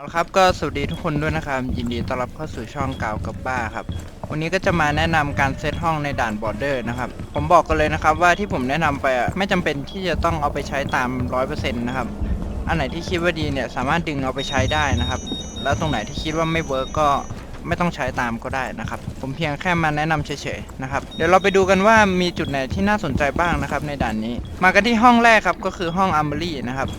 เอาละครับก็สวัสดีทุกคนด้วยนะครับ ยินดีต้อนรับเข้าสู่ช่องกาวกับบ้าครับ วันนี้ก็จะมาแนะนำการเซตห้องในด่านบอร์เดอร์นะครับ ผมบอกกันเลยนะครับว่าที่ผมแนะนำไปอะไม่จำเป็นที่จะต้องเอาไปใช้ตาม 100%นะครับ อันไหนที่คิดว่าดีเนี่ยสามารถดึงเอาไปใช้ได้นะครับ แล้วตรงไหนที่คิดว่าไม่เวิร์กก็ไม่ต้องใช้ตามก็ได้นะครับ ผมเพียงแค่มาแนะนำเฉยๆนะครับ เดี๋ยวเราไปดูกันว่ามีจุดไหนที่น่าสนใจบ้างนะครับในด่านนี้ มากันที่ห้องแรกครับก็คือห้องอัมเบอรี่นะครับ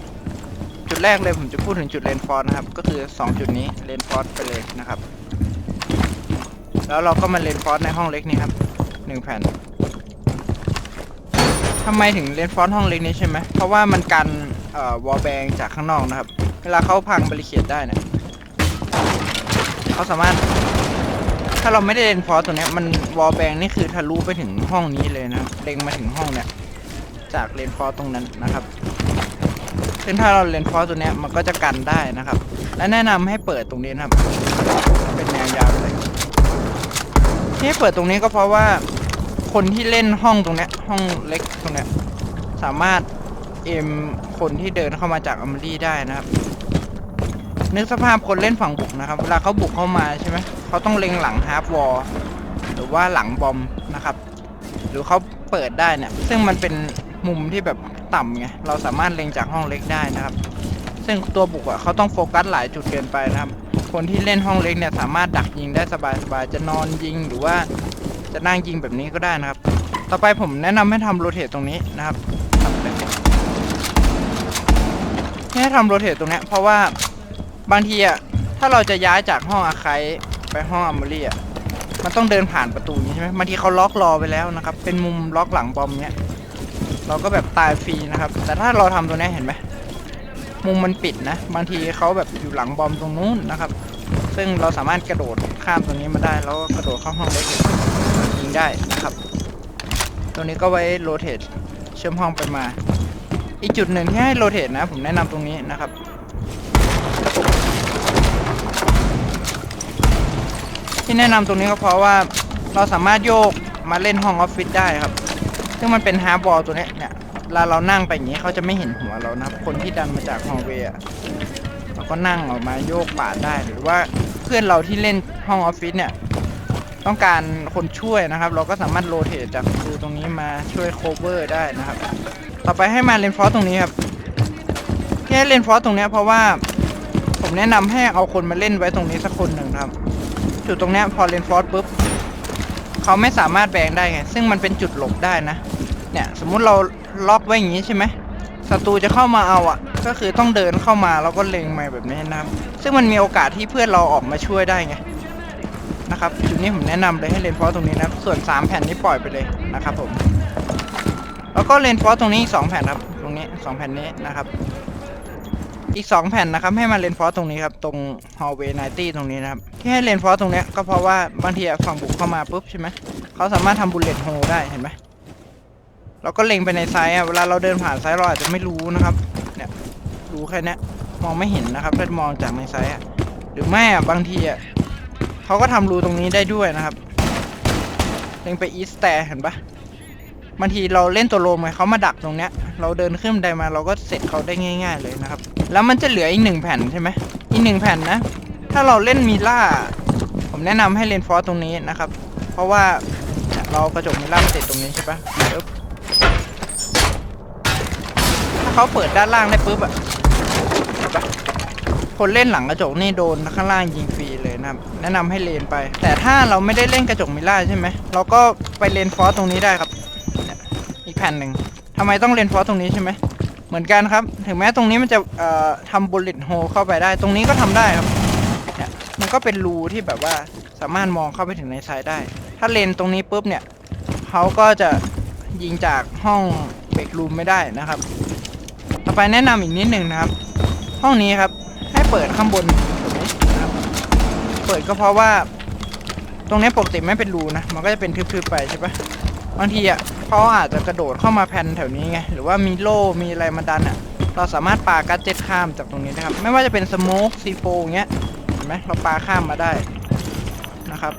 จุดแรกเลยผมจะพูดถึงจุดเลนฟอร์นะครับ ก็คือ 2 จุดนี้เลนฟอร์ไปเลยนะครับ แล้วเราก็มาเลนฟอร์ในห้องเล็กนี้ครับหนึ่งแผ่นทำไมถึงเลนฟอร์ห้องเล็กนี้ใช่ไหมเพราะว่ามันกันเอ่อวอลแบงจากข้างนอกนะครับ เวลาเขาพังบริเคียดได้นี่ยเขาสามารถ ถ้าเราไม่ได้เลนฟอร์ตัวนี้มันวอลแบงนี่คือทะลุไปถึงห้องนี้เลยนะเล็งมาถึงห้องเนี่ยจากเลนฟอร์ตรงนั้นนะครับ ซึ่งถ้าเราเลนฟอร์ตัวเนี้ยมันก็จะกันได้นะครับ และแนะนำให้เปิดตรงนี้นะครับ เป็นแนวยาวเลยที่เปิดตรงนี้ก็เพราะว่าคนที่เล่นห้องตรงเนี้ยห้องเล็กตรงเนี้ยสามารถเอ็มคนที่เดินเข้ามาจากอเมรี่ได้นะครับนึกสภาพคนเล่นฝั่งบุกนะครับเวลาเขาบุกเข้ามาใช่ไหมเขาต้องเล็งหลังฮาร์ฟวอลหรือว่าหลังบอมนะครับ หรือเขาเปิดได้เนี่ยซึ่งมันเป็นมุมที่แบบ ต่ำไงเราสามารถเล็งจากห้องเล็กได้นะครับ ซึ่งตัวบุกอะเขาต้องโฟกัสหลายจุดเกินไปนะครับ คนที่เล่นห้องเล็กเนี่ยสามารถดักยิงได้สบายๆจะนอนยิงหรือว่าจะนั่งยิงแบบนี้ก็ได้นะครับ ต่อไปผมแนะนำให้ทำโรเทตตรงนี้นะครับให้ทำโรเทตตรงนี้เพราะว่าบางทีอะถ้าเราจะย้ายจากห้องอาคายไปห้องอัมเบรี่อะมันต้องเดินผ่านประตูนี้ใช่ไหมบางทีเขาล็อกรอไปแล้วนะครับ เป็นมุมล็อกหลังบอมเนี้ย เราก็แบบตายฟรีนะครับ แต่ถ้าเราทำตัวนี้เห็นไหมมุมมันปิดนะ บางทีเขาแบบอยู่หลังบอมตรงนู้นนะครับ ซึ่งเราสามารถกระโดดข้ามตรงนี้มาได้ แล้วกระโดดเข้าห้องเล็กยิงได้นะครับ ตัวนี้ก็ไว้โรเตทเชื่อมห้องไปมา อีกจุดหนึ่งที่ให้โรเตทนะ ผมแนะนำตรงนี้นะครับที่แนะนำตรงนี้ก็เพราะว่าเราสามารถโยกมาเล่นห้องออฟฟิศได้ครับ ซึ่งมันเป็นฮาร์บอลตัวเนี้ยเนี่ยเวลาเรานั่งไปอย่างนี้เขาจะไม่เห็นหัวเรานะครับ คนที่ดันมาจากฮอลเวย์อะเราก็นั่งออกมาโยกปาดได้หรือว่าเพื่อนเราที่เล่นห้องออฟฟิศเนี่ยต้องการคนช่วยนะครับ เราก็สามารถโรเตทจากครูตรงนี้มาช่วยโคเวอร์ได้นะครับ ต่อไปให้มาเลนฟอสตรงนี้ครับที่เลนฟอสตรงนี้เพราะว่าผมแนะนำให้เอาคนมาเล่นไว้ตรงนี้สักคนหนึ่งนะครับ จุดตรงนี้พอเลนฟอสปุ๊บ เขาไม่สามารถแบงได้ไง ซึ่งมันเป็นจุดหลบได้นะ เนี่ย สมมุติเราล็อกไว้อย่างนี้ใช่ไหมศัตรูจะเข้ามาเอาอะ ก็คือต้องเดินเข้ามาแล้วก็เล็งมาแบบนี้นะครับ ซึ่งมันมีโอกาสที่เพื่อนเราออกมาช่วยได้ไงนะครับจุดนี้ผมแนะนำเลยให้เลนฟอสตรงนี้นะส่วน 3 แผ่นนี้ปล่อยไปเลยนะครับผมแล้วก็เลนฟอสตรงนี้อีก2แผ่นครับ ตรงนี้ 2 แผ่นนี้นะครับ อีก 2 แผ่นนะครับให้มาเลนฟอสตรงนี้ครับ ตรงฮอลเวย์ไนตี้ตรงนี้นะครับ ที่ให้เลนฟอสตรงนี้ก็เพราะว่าบางทีฝั่งบุกเข้ามาปุ๊บใช่ไหมเขาสามารถทำบุลเลตโฮได้เห็นไหมเราก็เล็งไปในไซส์อะเวลาเราเดินผ่านไซส์เราอาจจะไม่รู้นะครับเนี่ยรู้แค่นี้มองไม่เห็นนะครับถ้ามองจากในไซส์อะหรือไม่อะบางทีอะเขาก็ทำรูตรงนี้ได้ด้วยนะครับ เล็งไปอีสแต่เห็นปะบางทีเราเล่นตัวโลมไงเขามาดักตรงเนี้ย เราเดินขึ้นไดมาเราก็เสร็จเขาได้ง่าย ๆ เลยนะครับ แล้วมันจะเหลืออีกหนึ่งแผ่นใช่ไหมอีกหนึ่งแผ่นนะ ถ้าเราเล่นมีล่า ผมแนะนำให้เล่นฟอสตรงนี้นะครับ เพราะว่าเรากระจกมีล่ามาติดตรงนี้ใช่ปะปึ๊บถ้าเขาเปิดด้านล่างได้ปุ๊บอะเห็นปะคนเล่นหลังกระจกนี่โดนข้างล่างยิงฟรีเลยนะครับ แนะนำให้เลนไป แต่ถ้าเราไม่ได้เล่นกระจกมิล่าใช่ไหมเราก็ไปเลนฟอสตรงนี้ได้ครับ อีกแผ่นหนึ่งทำไมต้องเลนฟอสตรงนี้ใช่ไหม เหมือนกันครับ ถึงแม้ตรงนี้มันจะทำบุลเลตโฮเข้าไปได้ ตรงนี้ก็ทำได้ครับเนี่ยมันก็เป็นรูที่แบบว่าสามารถมองเข้าไปถึงในไซด์ได้ ถ้าเลนตรงนี้ปุ๊บเนี่ยเขาก็จะยิงจากห้องเบรกรูมไม่ได้นะครับ ต่อไปแนะนำอีกนิดหนึ่งนะครับ ห้องนี้ครับให้เปิดข้างบนตรงนี้นะครับเปิดก็เพราะว่า ตรงนี้ปกติไม่เป็นรูนะ มันก็จะเป็นทึบๆไปใช่ปะ บางทีอะเขาอาจจะกระโดดเข้ามาแผ่นแถวนี้ไงหรือว่ามีโล่มีอะไรมาดันอะ เราสามารถปากัดเจ็ตข้ามจากตรงนี้นะครับ ไม่ว่าจะเป็นสโมกซีโฟอย่างเงี้ยเห็นไหมเราปาข้ามมาได้นะครับ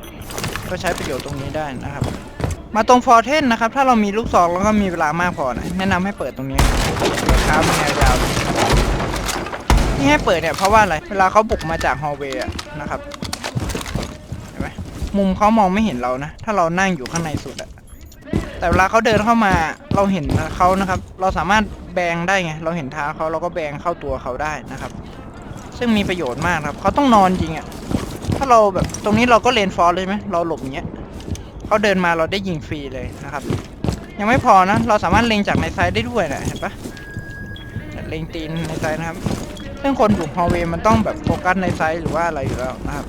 ก็ใช้ประโยชน์ตรงนี้ได้นะครับ มาตรงฟอร์เทนนะครับ ถ้าเรามีลูกซองแล้วก็มีเวลามากพอนะแนะนำให้เปิดตรงนี้เปิดค้ามันยาวที่ให้เปิดเนี่ยเพราะว่าอะไร เวลาเขาบุกมาจากฮอลเวย์นะครับเห็นไหมมุมเขามองไม่เห็นเรานะ ถ้าเรานั่งอยู่ข้างในสุดอะ แต่เวลาเขาเดินเข้ามาเราเห็นเขานะครับ เราสามารถแบงได้ไงเราเห็นเท้าเขาเราก็แบงเข้าตัวเขาได้นะครับ ซึ่งมีประโยชน์มากครับเขาต้องนอนจริงอะถ้าเราแบบตรงนี้เราก็เลนฟอร์เลยไหมเราหลบอย่างเงี้ยเขาเดินมาเราได้ยิงฟรีเลยนะครับ ยังไม่พอนะ เราสามารถเล็งจากในไซด์ได้ด้วยนะเห็นปะเล็งตีนในไซด์นะครับซึ่งคนบุกฮอลเวย์มันต้องแบบโฟกัสในไซส์หรือว่าอะไรอยู่แล้วนะครับ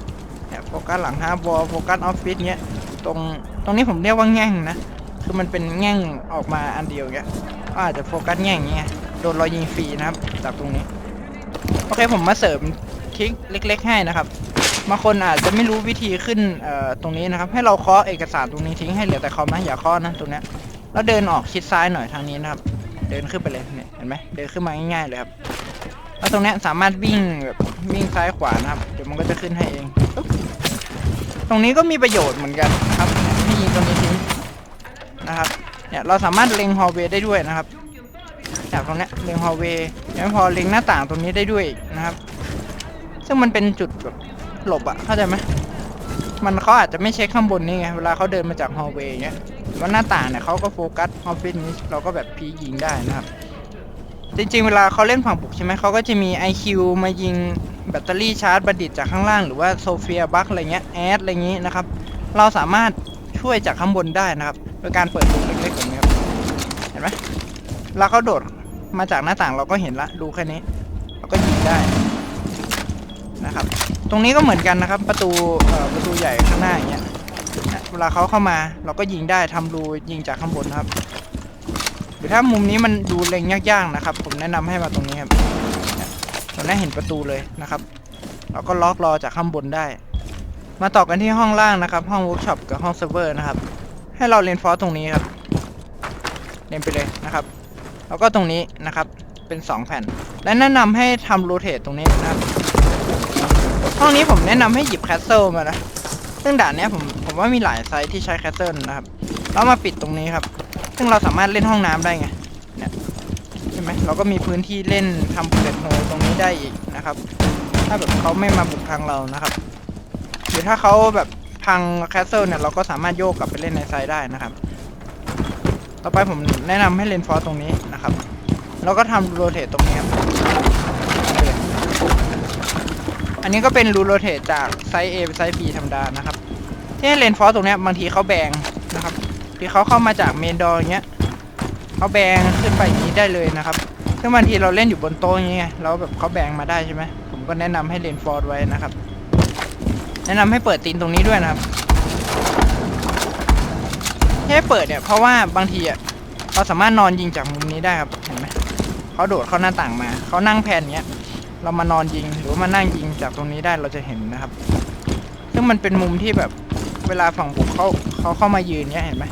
โฟกัสหลังฮาร์บอโฟกัสออฟฟิศเนี้ยตรงตรงนี้ผมเรียกว่าแง่งนะ คือมันเป็นแง่งออกมาอันเดียวเงี้ยก็อาจจะโฟกัสแง่งเงี้ยโดนรายิงฟรีนะครับจากตรงนี้โอเคผมมาเสริมคลิกเล็ก ๆ ให้นะครับบางคนอาจจะไม่รู้วิธีขึ้นตรงนี้นะครับ ให้เราเคาะเอกสารตรงนี้ทิ้งให้เหลือแต่คอมนะอย่าเคาะนะตรงเนี้ยแล้วเดินออกชิดซ้ายหน่อยทางนี้นะครับ เดินขึ้นไปเลยเนี่ยเห็นไหมเดินขึ้นมาง่ายๆเลยครับแล้วตรงเนี้ยสามารถวิ่งแบบวิ่งซ้ายขวานะครับเดี๋ยวมันก็จะขึ้นให้เอง ตรงนี้ก็มีประโยชน์เหมือนกันครับให้ยิงตรงนี้ทิ้ง นะครับเนี่ยเราสามารถเล็งฮอลเวย์ได้ด้วยนะครับ จากตรงนี้เล็งฮอลเวย์ยังพอเล็งหน้าต่างตรงนี้ได้ด้วยนะครับ ซึ่งมันเป็นจุดแบบหลบอะเข้าใจไหมมันเขาอาจจะไม่เช็คข้างบนนี่ไงเวลาเขาเดินมาจากฮอลเวย์เงี้ยว่าหน้าต่างเนี่ยเขาก็โฟกัสออฟฟิศนี้เราก็แบบพียิงได้นะครับ จริงๆ เวลาเขาเล่นฝั่งบุกใช่ไหมเขาก็จะมี IQ มายิงแบตเตอรี่ชาร์จบัณฑิตจากข้างล่างหรือว่าโซเฟียบัคอะไรเงี้ยแอดอะไรเงี้ยนะครับ เราสามารถช่วยจากข้างบนได้นะครับ โดยการเปิดรูเล็กๆแบบนี้ครับ เห็นไหมเวลาเขาโดดมาจากหน้าต่างเราก็เห็นละดูแค่นี้ เราก็ยิงได้นะครับ ตรงนี้ก็เหมือนกันนะครับ ประตูประตูใหญ่ข้างหน้าอย่างเงี้ยนะเวลาเขาเข้ามาเราก็ยิงได้ทำรูยิงจากข้างบนครับ หรือถ้ามุมนี้มันดูเล็งยากๆนะครับ ผมแนะนำให้มาตรงนี้ครับเนี่ยตรงนี้เห็นประตูเลยนะครับ เราก็ล็อกรอจากข้างบนได้ มาต่อกันที่ห้องล่างนะครับ ห้องเวิร์กช็อปกับห้องเซิร์ฟเวอร์นะครับ ให้เราเรียนฟอสตรงนี้ครับเรียนไปเลยนะครับ แล้วก็ตรงนี้นะครับ เป็น 2 แผ่น และแนะนำให้ทำโรเทตตรงนี้นะครับ ห้องนี้ผมแนะนำให้หยิบแคสเซิลมานะ ซึ่งด่านนี้ผมผมว่ามีหลายไซส์ที่ใช้แคสเซิลนะครับ แล้วมาปิดตรงนี้ครับ ซึ่งเราสามารถเล่นห้องน้ำได้ไง เนี่ยใช่ไหมเราก็มีพื้นที่เล่นทำเปิดโฮตรงนี้ได้อีกนะครับ ถ้าแบบเขาไม่มาบุกทางเรานะครับ หรือถ้าเขาแบบ พังแคสเซิลเนี่ยเราก็สามารถโยกกลับไปเล่นในไซด์ได้นะครับ ต่อไปผมแนะนำให้เล่นฟอสตรงนี้นะครับ แล้วก็ทำโรเทตตรงนี้ครับอันนี้ก็เป็นรูโรเทตจากไซส์ A ไปไซส์ B ธรรมดานะครับ ที่ให้เลนฟอสตรงนี้บางทีเขาแบงนะครับที่เขาเข้ามาจากเมนดอร์อย่างเงี้ยเขาแบงขึ้นไปอย่างนี้ได้เลยนะครับซึ่งบางทีเราเล่นอยู่บนโต๊ะอย่างเงี้ยแล้วแบบเขาแบงมาได้ใช่ไหมผมก็แนะนำให้เลนฟอร์ไว้นะครับ แนะนำให้เปิดตีนตรงนี้ด้วยนะครับให้เปิดเนี่ยเพราะว่าบางทีอะเราสามารถนอนยิงจากมุมนี้ได้ครับเห็นไหมเขาโดดเข้าหน้าต่างมาเขานั่งแผ่นเนี้ยเรามานอนยิงหรือว่ามานั่งยิงจากตรงนี้ได้เราจะเห็นนะครับ ซึ่งมันเป็นมุมที่แบบเวลาฝั่งบุกเขาเขาเข้ามายืนเนี้ยเห็นไหม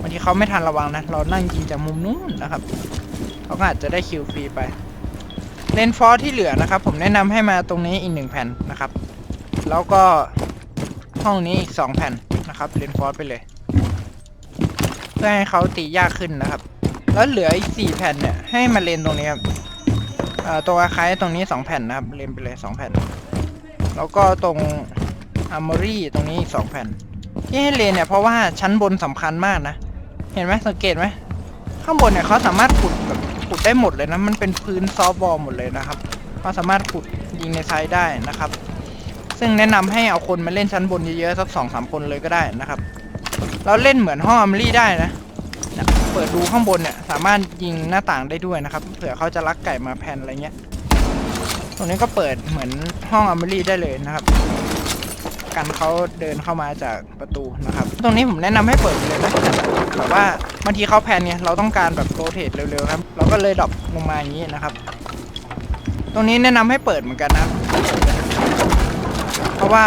บางทีเขาไม่ทันระวังนะเรานั่งยิงจากมุมนู้นนะครับเขาก็อาจจะได้คิวฟรีไปเลนฟอร์ที่เหลือนะครับ ผมแนะนำให้มาตรงนี้อีกหนึ่งแผ่นนะครับ แล้วก็ห้องนี้อีกสองแผ่นนะครับเลนฟอร์ไปเลย เพื่อให้เขาตียากขึ้นนะครับ แล้วเหลืออีกสี่แผ่นเนี่ยให้มาเลนตรงนี้ครับเอ่อตัวคายตรงนี้2แผ่นนะครับเรียงไปเลย2แผ่น แล้วก็ตรงอาร์มอรี่ตรงนี้อีก2แผ่น ที่ให้เลนเนี่ยเพราะว่าชั้นบนสำคัญมากนะ เห็นไหมสังเกตไหมข้างบนเนี่ยเขาสามารถขุดแบบขุดได้หมดเลยนะมันเป็นพื้นซอฟบอลหมดเลยนะครับเขาสามารถขุดยิงในไซด์ได้นะครับ ซึ่งแนะนำให้เอาคนมาเล่นชั้นบนเยอะๆสักสองสามคนเลยก็ได้นะครับ เราเล่นเหมือนห้องอาร์มรี่ได้นะเนี่ยเปิดดูข้างบนเนี่ยสามารถยิงหน้าต่างได้ด้วยนะครับเผื่อเขาจะลักไก่มาแผ่นอะไรเงี้ยตรงนี้ก็เปิดเหมือนห้องอ m มรี่ได้เลยนะครับ กันเขาเดินเข้ามาจากประตูนะครับ ตรงนี้ผมแนะนำให้เปิดเลยนะแบบว่าบางทีเขาแพนเนี่ยเราต้องการแบบโรเทเร็วๆครับเราก็เลยดรอปลงมาอย่างนี้นะครับ ตรงนี้แนะนำให้เปิดเหมือนกันนะครับะว่า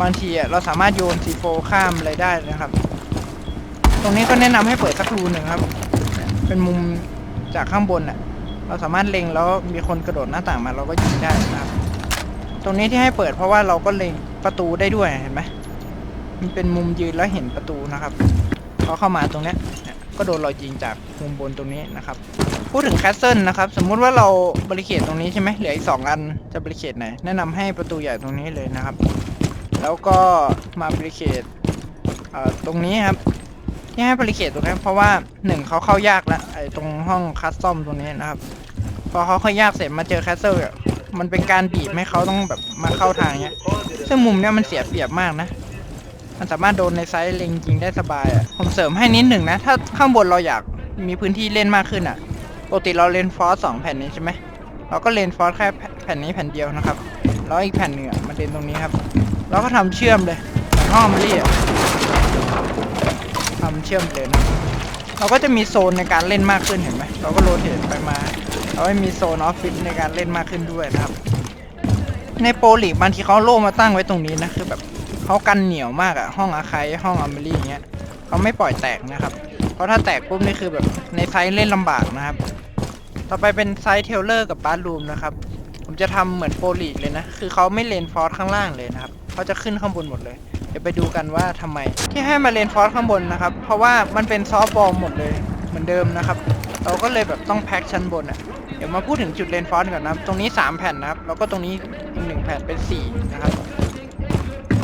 บางทีเราสามารถโยนซีโฟข้ามอะไรได้นะครับ ตรงนี้ก็แนะนำให้เปิดสักรูหนึ่งครับ เป็นมุมจากข้างบนน่ะ เราสามารถเล็งแล้วมีคนกระโดดหน้าต่างมาเราก็ยิงได้นะครับ ตรงนี้ที่ให้เปิดเพราะว่าเราก็เล็งประตูได้ด้วยเห็นไหมมันเป็นมุมยืนแล้วเห็นประตูนะครับเขาเข้ามาตรงเนี้ย ก็โดนเรายิงจากมุมบนตรงนี้นะครับ พูดถึงแคสเซิลนะครับ สมมุติว่าเราบริเคตตรงนี้ใช่ไหมเหลืออีกสองอันจะบริเคตไหน แนะนำให้ประตูใหญ่ตรงนี้เลยนะครับ แล้วก็มาบริเคตตรงนี้ครับที่ให้บริเคตตรงนี้เพราะว่าหนึ่งเขาเข้ายากแล้วไอ้ตรงห้องคัสตอมตรงนี้นะครับ พอเขาเข้ายากเสร็จมาเจอแคสเซิลมันเป็นการบีบให้เขาต้องแบบมาเข้าทางเนี้ยซึ่งมุมเนี้ยมันเสียเปรียบมากนะ มันสามารถโดนในไซส์เล็งยิงได้สบายอะผมเสริมให้นิดหนึ่งนะ ถ้าข้างบนเราอยากมีพื้นที่เล่นมากขึ้นอะปกติเราเลนฟอสสองแผ่นนี้ใช่ไหม เราก็เลนฟอสแค่แผ่นนี้แผ่นเดียวนะครับ แล้วอีกแผ่นหนึ่งอะมันเลนตรงนี้ครับ เราก็ทำเชื่อมเลยห้องมันเรียทำเชื่อมเลยนะเราก็จะมีโซนในการเล่นมากขึ้นเห็นไหม เราก็โรเตทไปมา เราก็มีโซนออฟฟิศในการเล่นมากขึ้นด้วยนะครับ ในโปรลีกบางทีเขาเอาโล่มาตั้งไว้ตรงนี้นะคือแบบ เขากันเหนียวมากอะห้องอาคายห้องอเมรี่อย่างเงี้ยเขาไม่ปล่อยแตกนะครับ เพราะถ้าแตกปุ๊บนี่คือแบบในไซส์เล่นลำบากนะครับ ต่อไปเป็นไซส์เทเลอร์กับบาร์รูมนะครับ ผมจะทำเหมือนโปรลีกเลยนะ คือเขาไม่เลนฟอร์สข้างล่างเลยนะครับเขาจะขึ้นข้างบนหมดเลยเดี๋ยวไปดูกันว่าทำไม ที่ให้มาเลนฟอร์สข้างบนนะครับ เพราะว่ามันเป็นซอฟบอลหมดเลยเหมือนเดิมนะครับ เราก็เลยแบบต้องแพ็คชั้นบนอะเดี๋ยวมาพูดถึงจุดเลนฟอร์สก่อนนะครับ ตรงนี้ 3 แผ่นนะครับ แล้วก็ตรงนี้อีกหนึ่งแผ่นเป็น 4 นะครับ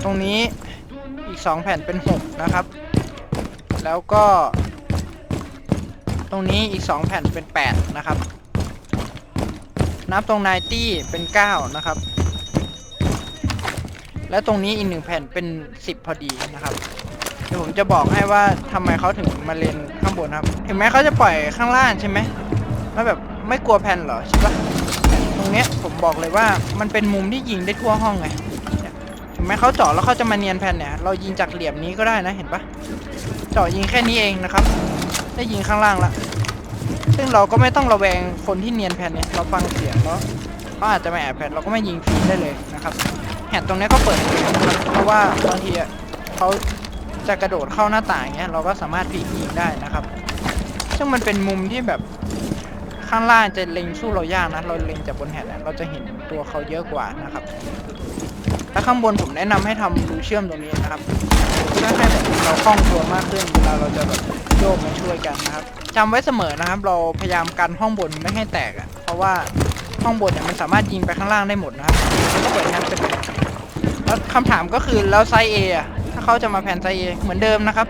ตรงนี้อีก 2 แผ่นเป็น 6 นะครับ แล้วก็ ตรงนี้อีก 2 แผ่นเป็น 8 นะครับ นับตรงไนตี้เป็น 9 นะครับ และตรงนี้อีกหนึ่งแผ่นเป็น 10 พอดีนะครับเดี๋ยวผมจะบอกให้ว่าทำไมเขาถึงมาเลนข้างบนครับ ถึงแม้เขาจะปล่อยข้างล่างใช่ไหมแล้วแบบไม่กลัวแผ่นเหรอใช่ปะตรงเนี้ยผมบอกเลยว่ามันเป็นมุมที่ยิงได้ทั่วห้องไง ถึงแม้เขาเจาะแล้วเขาจะมาเนียนแผ่นเนี่ย เรายิงจากเหลี่ยมนี้ก็ได้นะเห็นปะเจาะยิงแค่นี้เองนะครับ ได้ยิงข้างล่างละซึ่งเราก็ไม่ต้องระแวงคนที่เนียนแผ่นเนี่ย เราฟังเสียงแล้วเขาอาจจะมาแอบแผ่นเราก็ไม่ยิงฟรีได้เลยนะครับแผ่นตรงนี้ก็เปิดเพราะว่าบางทีเขาจะกระโดดเข้าหน้าต่างเงี้ยเราก็สามารถพลิกยิงได้นะครับ ซึ่งมันเป็นมุมที่แบบข้างล่างจะเล็งสู้เรายากนะ เราเล็งจากบนแผ่นเราจะเห็นตัวเขาเยอะกว่านะครับ แล้วข้างบนผมแนะนำให้ทำรูเชื่อมตรงนี้นะครับเพื่อให้แบบเราคล่องตัวมากขึ้นเวลาเราจะแบบโยกมาช่วยกันนะครับจำไว้เสมอนะครับ เราพยายามกันห้องบนไม่ให้แตกอะเพราะว่าห้องบนเนี่ยมันสามารถยิงไปข้างล่างได้หมดนะครับก็เปิดแฮนเป็นแล้วคำถามก็คือแล้วไซส์เอะถ้าเขาจะมาแผ่นไซเอเหมือนเดิมนะครับ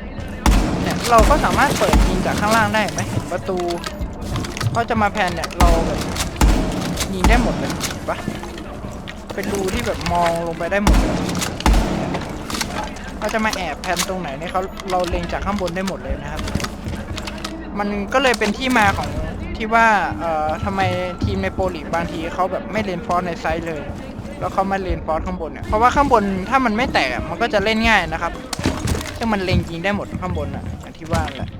เนี่ยเราก็สามารถเปิดยิงจากข้างล่างได้ไหมเห็นประตูเขาจะมาแพนเนี่ยเราแบบยิงได้หมดเลยเห็นปะ เป็นรูที่แบบมองลงไปได้หมดเลยเขาจะมาแอบแพนตรงไหนเนี่ยเขาเราเล็งจากข้างบนได้หมดเลยนะครับ มันก็เลยเป็นที่มาของที่ว่าเอ่อทำไมทีมในโปรลีกบางทีเขาแบบไม่เลนฟอร์สในไซส์เลย แล้วเขามาเลนฟอร์สข้างบนเนี่ยเพราะว่าข้างบนถ้ามันไม่แตกมันก็จะเล่นง่ายนะครับซึ่งมันเล็งยิงได้หมดข้างบนอะอย่างที่ว่าแหละ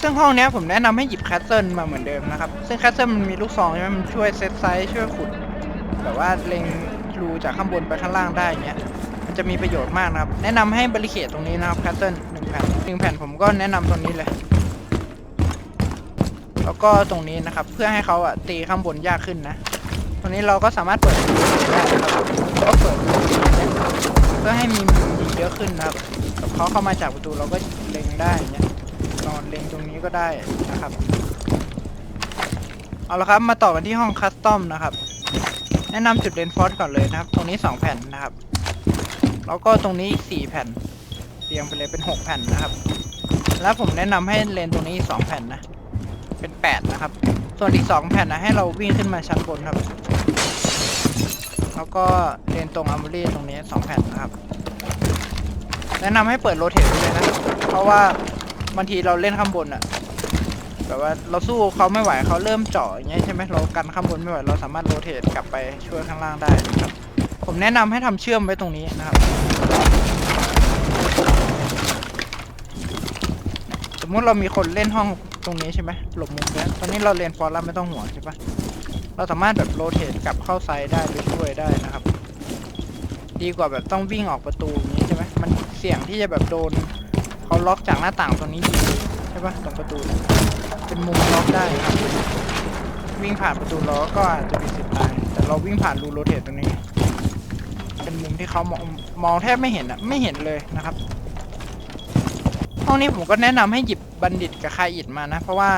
ซึ่งห้องนี้ผมแนะนำให้หยิบแคสเซิลมาเหมือนเดิมนะครับ ซึ่งแคสเซิลมันมีลูกซองใช่ไหมมันช่วยเซตไซส์ช่วยขุด แบบว่าเล็งรูจากข้างบนไปข้างล่างได้เงี้ยมันจะมีประโยชน์มากนะครับ แนะนำให้บริเคตตรงนี้นะครับแคสเซิลหนึ่งแผ่นหนึ่งแผ่นผมก็แนะนำตรงนี้เลย แล้วก็ตรงนี้นะครับ เพื่อให้เขาอะตีข้างบนยากขึ้นนะตรงนี้เราก็สามารถเปิดได้นะครับก็เปิดเพื่อให้มีมุมยิงเยอะขึ้นนะครับแบบเขาเข้ามาจากประตูเราก็เล็งได้เงี้ยนอนเล็งตรงนี้ก็ได้นะครับ เอาละครับมาต่อกันที่ห้องคัสตอมนะครับ แนะนำจุดเลนฟอสก่อนเลยนะครับ ตรงนี้2แผ่นนะครับ แล้วก็ตรงนี้อีก4แผ่นเรียงไปเลยเป็น6แผ่นนะครับ แล้วผมแนะนำให้เลนตรงนี้สอีก2แผ่นนะ เป็น8นะครับ ส่วนอีก2แผ่นนะให้เราวิ่งขึ้นมาชั้นบนครับ แล้วก็เลนตรงอัมเบรีตรงนี้2แผ่นนะครับ แนะนำให้เปิดโรเทตเลยนะ เพราะว่าบางทีเราเล่นข้างบนอะ แบบว่าเราสู้เขาไม่ไหวเขาเริ่มเจาะอย่างเงี้ยใช่ไหมเรากันข้างบนไม่ไหวเราสามารถโรเทตกลับไปช่วยข้างล่างได้นะครับ ผมแนะนำให้ทำเชื่อมไว้ตรงนี้นะครับ สมมุติเรามีคนเล่นห้องตรงนี้ใช่ไหมหลบมุมเนี้ตอนนี้เราเลนฟอร์แล้วไม่ต้องห่วงใช่ปะเราสามารถแบบโรเทตกลับเข้าไซด์ได้ไปช่วยได้นะครับ ดีกว่าแบบต้องวิ่งออกประตูอย่างนี้ใช่ไหมมันเสี่ยงที่จะแบบโดนเขาล็อกจากหน้าต่างตรงนี้ยิงใช่ปะตรงประตู เป็นมุมล็อกได้ครับ วิ่งผ่านประตูล้อก็อาจจะมีสิทธิ์ตาย แต่เราวิ่งผ่านรูโรเทตตรงนี้ เป็นมุมที่เขามองมองแทบไม่เห็นอะไม่เห็นเลยนะครับ ห้องนี้ผมก็แนะนำให้หยิบบัณฑิตกับคาอิดมานะ เพราะว่า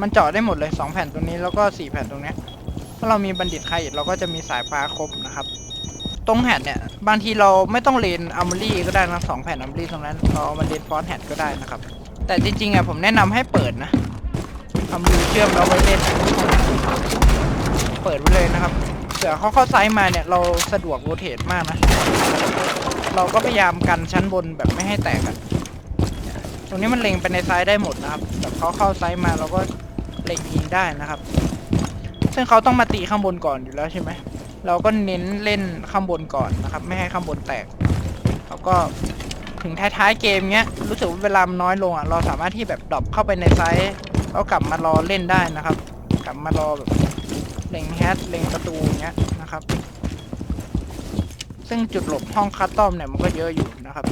มันเจาะได้หมดเลย2แผ่นตรงนี้แล้วก็4แผ่นตรงเนี้ยถ้าเรามีบัณฑิตคาอิดเราก็จะมีสายฟ้าครบนะครับ ตรงแฮดเนี่ยบางทีเราไม่ต้องเลนอัมเบรี่ก็ได้นะสองแผ่นอัมเบรี่ตรงนั้นเราเอามันเลนฟอนแฮดก็ได้นะครับ แต่จริงๆอะผมแนะนำให้เปิดนะอัมเบรี่เชื่อมเราไว้เล่น เปิดไว้เลยนะครับเผื่อเขาเข้าไซส์มาเนี่ยเราสะดวกโรเทตมากนะ เราก็พยายามกันชั้นบนแบบไม่ให้แตกอะตรงนี้มันเล็งไปในไซส์ได้หมดนะครับแบบเขาเข้าไซส์มาเราก็เล็งยิงได้นะครับ ซึ่งเขาต้องมาตีข้างบนก่อนอยู่แล้วใช่ไหมเราก็เน้นเล่นข้างบนก่อนนะครับ ไม่ให้ข้างบนแตก แล้วก็ ถึงท้ายๆเกมเนี้ยรู้สึกว่าเวลามันน้อยลงอะเราสามารถที่แบบดรอปเข้าไปในไซส์แล้วกลับมารอเล่นได้นะครับ กลับมารอแบบเล็งแฮตเล็งประตูเงี้ยนะครับ ซึ่งจุดหลบห้องคัสตอมเนี่ยมันก็เยอะอยู่นะครับ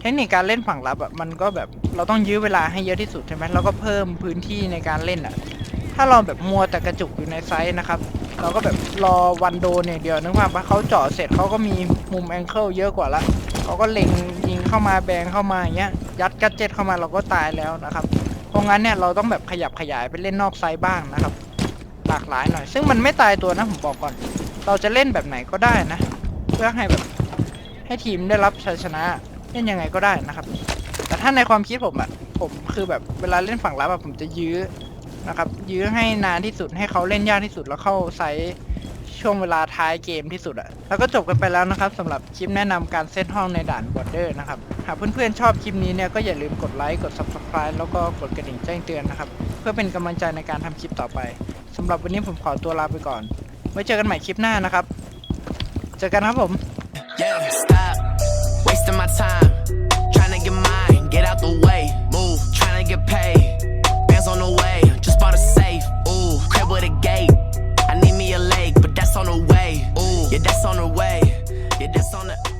เทคนิคการเล่นฝั่งรับอะมันก็แบบเราต้องยื้อเวลาให้เยอะที่สุดใช่ไหมแล้วก็เพิ่มพื้นที่ในการเล่นอะถ้าเราแบบมัวแต่กระจุกอยู่ในไซส์นะครับ เราก็แบบรอวันโดนอย่างเดียวนึกว่าเขาเจาะเสร็จเขาก็มีมุมแองเกิลเยอะกว่าละเขาก็เล็งยิง เข้ามาแบงเข้ามาอย่างเงี้ยยัดกัดเจ็ตเข้ามาเราก็ตายแล้วนะครับเพราะงั้นเนี่ยเราต้องแบบขยับขยายไปเล่นนอกไซส์บ้างนะครับ หลากหลายหน่อย ซึ่งมันไม่ตายตัวนะผมบอกก่อน เราจะเล่นแบบไหนก็ได้นะ เพื่อให้แบบให้ทีมได้รับชัยชนะเล่นยังไงก็ได้นะครับ แต่ถ้าในความคิดผมอะผมคือแบบเวลาเล่นฝั่งรับอะผมจะยื้อนะครับ ยื้อให้นานที่สุดให้เขาเล่นยากที่สุดแล้วเข้าไซส์ ช่วงเวลาท้ายเกมที่สุดอะแล้วก็จบกันไปแล้วนะครับสำหรับคลิปแนะนำการเซตห้องในด่านบอร์เดอร์นะครับ หากเพื่อนๆชอบคลิปนี้เนี่ยก็อย่าลืมกดไลค์กด subscribe แล้วก็กดกระดิ่งแจ้งเตือนนะครับ เพื่อเป็นกำลังใจในการทำคลิปต่อไปสำหรับวันนี้ผมขอตัวลาไปก่อน ไว้เจอกันใหม่คลิปหน้านะครับ เจอกันครับผม Yeah, stop wasting my time. Tryna get mine, get out the way. Move, tryna get paid. Bands on the way, just bought a safe. Ooh, crib with a gate. that's on the way. Ooh, yeah, that's on the way. Yeah, that's on the.